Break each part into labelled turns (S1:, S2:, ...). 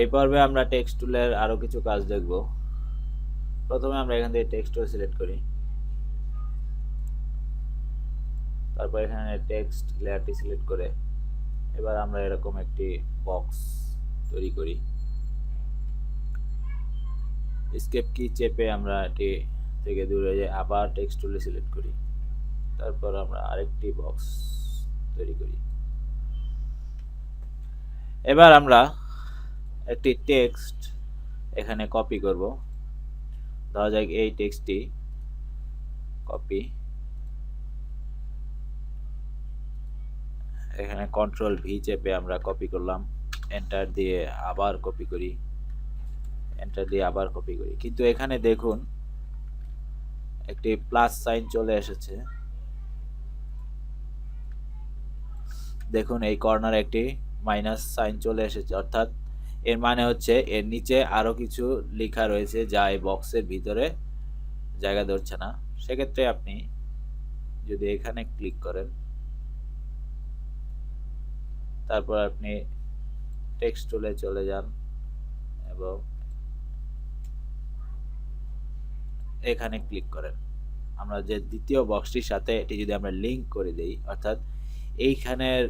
S1: এই পর্বে আমরা টেক্সট টুলের আরও কিছু কাজ দেখব। প্রথমে আমরা এখান থেকে টেক্সট টুল সিলেক্ট করি। তারপর এখানে টেক্সট লেয়ারটি সিলেক্ট করে এবার আমরা এরকম একটি বক্স তৈরি করি। স্কেপ কি চেপে আমরা এটি থেকে দূরে যাই আবার টেক্সট টুলে সিলেক্ট করি। তারপর আমরা আরেকটি বক্স তৈরি করি। এবার আমরা একটি টেক্সট এখানে কপি করব। ধরা যাক এই টেক্সটটি কপি এখানে কন্ট্রোল ভি চেপে আমরা কপি করলাম। এন্টার দিয়ে আবার কপি করি। এন্টার দিয়ে আবার কপি করি। কিন্তু এখানে দেখুন, একটি প্লাস সাইন চলে এসেছে। দেখুন, এই কর্নারে একটি মাইনাস সাইন চলে এসেছে। অর্থাৎ এর মানে হচ্ছে এর নিচে আরও কিছু লেখা রয়েছে যা এই বক্সের ভিতরে জায়গা ধরছে না। সেক্ষেত্রে আপনি যদি এখানে ক্লিক করেন, তারপর আপনি টেক্সট টুলে চলে যান এবং এখানে ক্লিক করেন। আমরা যে দ্বিতীয় বক্সটির সাথে এটি যদি আমরা লিঙ্ক করে দেই, অর্থাৎ এইখানের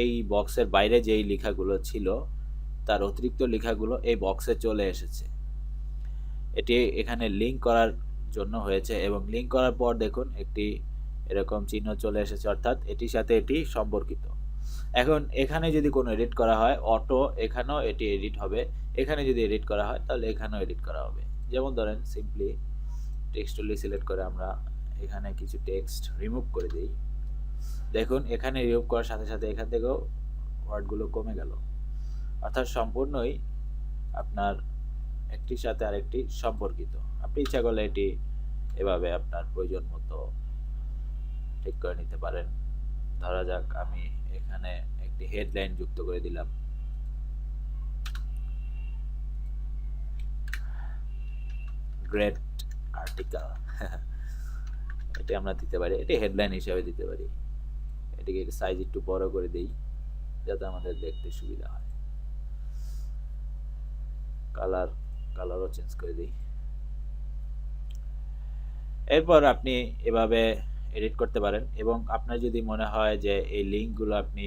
S1: এই বক্সের বাইরে যেই লেখাগুলো ছিল তার অতিরিক্ত লেখাগুলো এই বক্সে চলে এসেছে। এটি এখানে লিঙ্ক করার জন্য হয়েছে এবং লিঙ্ক করার পর দেখুন একটি এরকম চিহ্ন চলে এসেছে, অর্থাৎ এটির সাথে এটি সম্পর্কিত। এখন এখানে যদি কোনো এডিট করা হয় অটো এখানেও এটি এডিট হবে। এখানে যদি এডিট করা হয়, তাহলে এখানেও এডিট করা হবে। যেমন ধরেন সিম্পলি টেক্সট টুলি সিলেক্ট করে আমরা এখানে কিছু টেক্সট রিমুভ করে দিই। দেখুন, এখানে রিমুভ করার সাথে সাথে এখান থেকেও ওয়ার্ডগুলো কমে গেল। অর্থাৎ সম্পূর্ণই আপনার একটির সাথে আরেকটি সম্পর্কিত। আপনি ইচ্ছা করলে এটি এভাবে আপনার প্রয়োজন মতো ঠিক করে নিতে পারেন। ধরা যাক, আমি এখানে একটি হেডলাইন যুক্ত করে দিলাম। গ্রেট আর্টিকেল এটি আমরা দিতে পারি, এটি হেডলাইন হিসাবে দিতে পারি। এটিকে সাইজ একটু বড় করে দিই, যাতে আমাদের দেখতে সুবিধা হয়। কালার কালারও চেঞ্জ করে দিই। এরপর আপনি এভাবে এডিট করতে পারেন এবং আপনার যদি মনে হয় যে এই লিঙ্কগুলো আপনি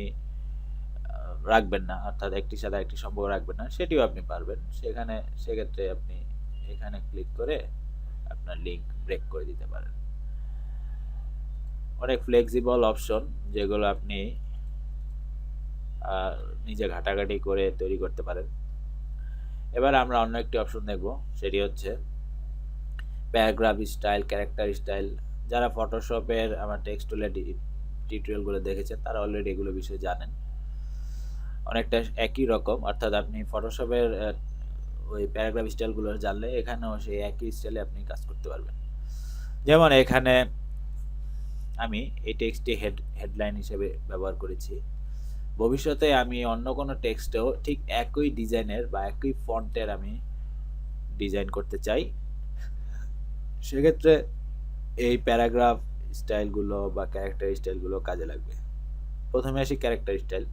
S1: রাখবেন না, অর্থাৎ একটির সাথে একটি সম্পর্ক রাখবেন না, সেটিও আপনি পারবেন। সেখানে, সেক্ষেত্রে আপনি এখানে ক্লিক করে আপনার লিঙ্ক ব্রেক করে দিতে পারেন। অনেক ফ্লেক্সিবল অপশন যেগুলো আপনি নিজে ঘাটাঘাটি করে তৈরি করতে পারেন। এবার আমরা অন্য একটি অপশন দেখব, সেটি হচ্ছে প্যারাগ্রাফ স্টাইল ক্যারেক্টার স্টাইল যারা ফটোশপের আমার টেক্সট টুলের টিউটোরিয়ালগুলো দেখেছেন তারা অলরেডি এগুলো বিষয়ে জানেন। অনেকটা একই রকম, অর্থাৎ আপনি ফটোশপের ওই প্যারাগ্রাফ স্টাইলগুলো জানলে এখানেও সেই একই স্টাইলে আপনি কাজ করতে পারবেন। যেমন এখানে আমি এই টেক্সটটি হেড হেডলাইন হিসেবে ব্যবহার করেছি। ভবিষ্যতে আমি অন্য কোনো টেক্সটেও ঠিক একই ডিজাইনের বা একই ফন্টের আমি ডিজাইন করতে চাই। সেক্ষেত্রে এই প্যারাগ্রাফ স্টাইলগুলো বা ক্যারেক্টার স্টাইলগুলো কাজে লাগবে। প্রথমে আসি ক্যারেক্টার স্টাইল।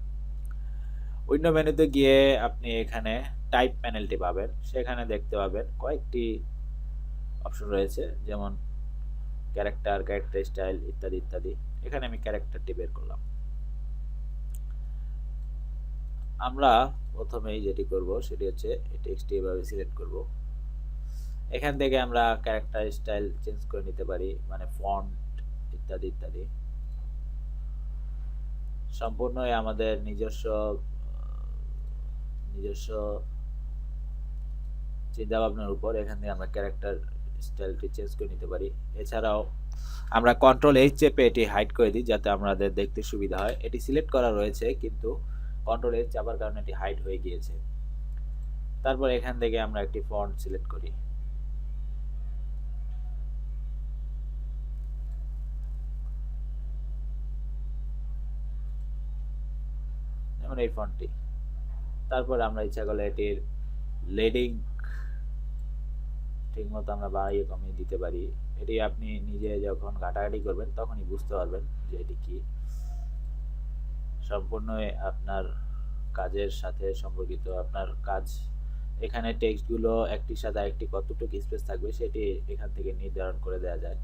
S1: উইন্ডো মেনুতে গিয়ে আপনি এখানে টাইপ প্যানেলটি পাবেন। সেখানে দেখতে পাবেন কয়েকটি অপশন রয়েছে, যেমন ক্যারেক্টার ক্যারেক্টার স্টাইল ইত্যাদি ইত্যাদি। এখানে আমি ক্যারেক্টারটি বের করলাম। আমরা প্রথমেই যেটি করব সেটি হচ্ছে টেক্সটটি এভাবে সিলেক্ট করব। এখান থেকে আমরা ক্যারেক্টার স্টাইল চেঞ্জ করে নিতে পারি মানে ফন্ট ইত্যাদি ইত্যাদি। সম্পূর্ণই আমাদের নিজস্ব নিজস্ব চিন্তা ভাবনার উপর এখান থেকে আমরা ক্যারেক্টার স্টাইলটি চেঞ্জ করে নিতে পারি। এছাড়াও আমরা কন্ট্রোল এইচ চেপে এটি হাইড করে দিই যাতে আমাদের দেখতে সুবিধা হয়। এটি সিলেক্ট করা রয়েছে কিন্তু কন্ট্রোল এইচ চাপার কারণে এটি হাইড হয়ে গিয়েছে। তারপর এখান থেকে আমরা একটি ফন্ট সিলেক্ট করি। যেমন এই ফন্টটি তারপর আমরা ইচ্ছা করলে এটির লেডিং ঠিক মতো আমরা বাড়িয়ে কমিয়ে দিতে পারি। এটি আপনি নিজে যখন ঘাটাঘাটি করবেন, তখনই বুঝতে পারবেন যে এটি কি। সম্পূর্ণ আপনার কাজের সাথে সম্পর্কিত। আপনার কাজ, এখানে টেক্সটগুলো একটির সাথে একটি কতটুকু স্পেস থাকবে সেটি এখান থেকে নির্ধারণ করে দেওয়া যায়।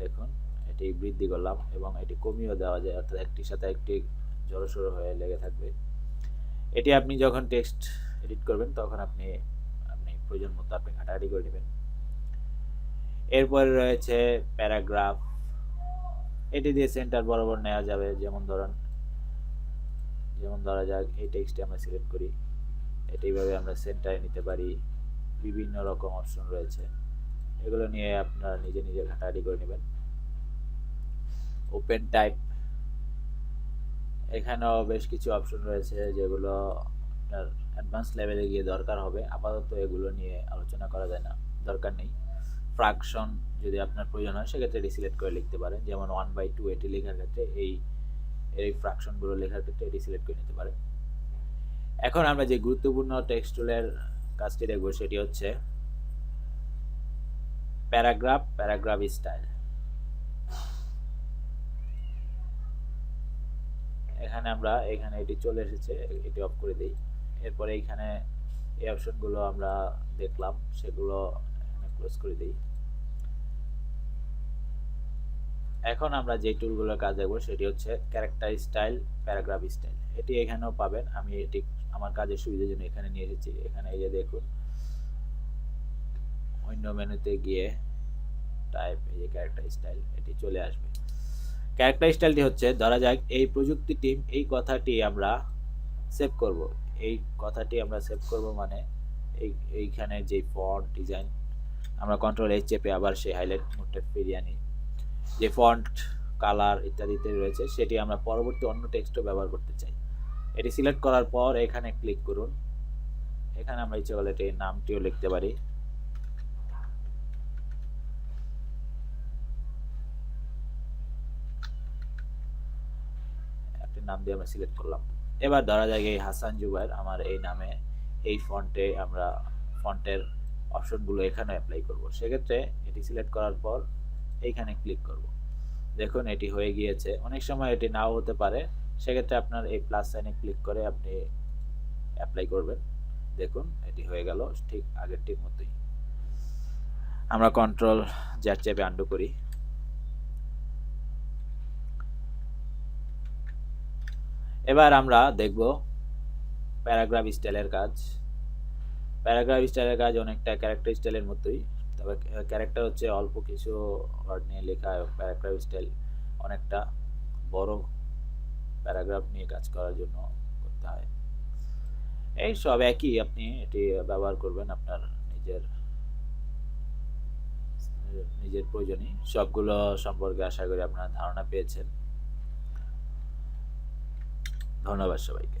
S1: দেখুন, এটি বৃদ্ধি করলাম এবং এটি কমিয়েও দেওয়া যায়, অর্থাৎ একটির সাথে একটি জড়সড়ো হয়ে লেগে থাকবে। এটি আপনি যখন টেক্সট এডিট করবেন, তখন আপনি আপনি প্রয়োজন মতো আপনি ঘাটাঘাটি করে নেবেন। এরপরে রয়েছে প্যারাগ্রাফ। এটি দিয়ে সেন্টার বরাবর নেওয়া যাবে, যেমন ধরুন যেমন ধরা যাক, এই টেক্সটটি আমরা সিলেক্ট করি। এটি এইভাবে আমরা সেন্টারে নিতে পারি। বিভিন্ন রকম অপশন রয়েছে। এগুলো নিয়ে আপনারা নিজে নিজে ঘাটাঘাটি করে নেবেন। ওপেন টাইপ এখানেও বেশ কিছু অপশন রয়েছে যেগুলো আপনার অ্যাডভান্স লেভেলে গিয়ে দরকার হবে। আপাতত এগুলো নিয়ে আলোচনা করা যায় না। দরকার নেই। ফ্রাকশন যদি আপনার প্রয়োজন হয়, সেক্ষেত্রে এটি সিলেক্ট করে লিখতে পারেন। যেমন ওয়ান বাই টু এটি লেখার ক্ষেত্রে এই এই ফ্রাকশনগুলো লেখার ক্ষেত্রে এটি সিলেক্ট করে নিতে পারেন এখন আমরা যে গুরুত্বপূর্ণ টেক্সটুলের কাজটি দেখব সেটি হচ্ছে প্যারাগ্রাফ প্যারাগ্রাফ স্টাইল এখানে আমরা, এখানে এটি চলে এসেছে, এটি অফ করে দিই। এরপরে এখানে এই অপশনগুলো আমরা দেখলাম, সেগুলো ক্লোজ করে দিই। এখন আমরা যে টুলগুলোর কাজ দেখব সেটি হচ্ছে ক্যারেক্টার স্টাইল প্যারাগ্রাফ স্টাইল এটি এখানেও পাবেন। আমি এটি আমার কাজের সুবিধার জন্য এখানে নিয়ে এসেছি। এখানে এই যে দেখুন, অন্য মেনুতে গিয়ে টাইপ এই যে ক্যারেক্টার স্টাইল এটি চলে আসবে। ক্যারেক্টার স্টাইলটি হচ্ছে, ধরা যাক, এই প্রযুক্তি টিম এই কথাটি আমরা সেভ করব। এই কথাটি আমরা সেভ করব মানে এই, এইখানে যে ফন্ট ডিজাইন আমরা কন্ট্রোল এইচ চেপে আবার সেই হাইলাইট মোডটা ফিরিয়ে আনি। যে ফন্ট কালার ইত্যাদিতে রয়েছে, সেটি আমরা পরবর্তী অন্য টেক্সটও ব্যবহার করতে চাই। এটি সিলেক্ট করার পর এখানে ক্লিক করুন। এখানে আমরা ইচ্ছে করলে এটির নামটিও লিখতে পারি। নাম দিয়ে আমরা সিলেক্ট করলাম। এবার ধরা যায় এই হাসান জুবাইর আমার এই নামে, এই ফন্টে আমরা ফন্টের অপশনগুলো এখানে অ্যাপ্লাই করব। সেক্ষেত্রে এটি সিলেক্ট করার পর এইখানে ক্লিক করব। দেখুন, এটি হয়ে গিয়েছে। অনেক সময় এটি নাও হতে পারে। সেক্ষেত্রে আপনার এই প্লাস সাইনে ক্লিক করে আপনি অ্যাপ্লাই করবেন। দেখুন, এটি হয়ে গেল ঠিক আগের ঠিক মতোই। আমরা কন্ট্রোল জ্যাট চেপে আন্ডু করি। এবার আমরা দেখব প্যারাগ্রাফ স্টাইলের কাজ। প্যারাগ্রাফ স্টাইলের কাজ অনেকটা ক্যারেক্টার স্টাইলের মতোই। তবে ক্যারেক্টার হচ্ছে অল্প কিছু ওয়ার্ড নিয়ে লেখা প্যারাগ্রাফ স্টাইল অনেকটা বড় প্যারাগ্রাফ নিয়ে কাজ করার জন্য করতে হয়। এই সব একই, আপনি এটি ব্যবহার করবেন আপনার নিজের নিজের প্রয়োজনই। সবগুলো সম্পর্কে আশা করি আপনারা ধারণা পেয়েছেন। ধন্যবাদ সবাইকে।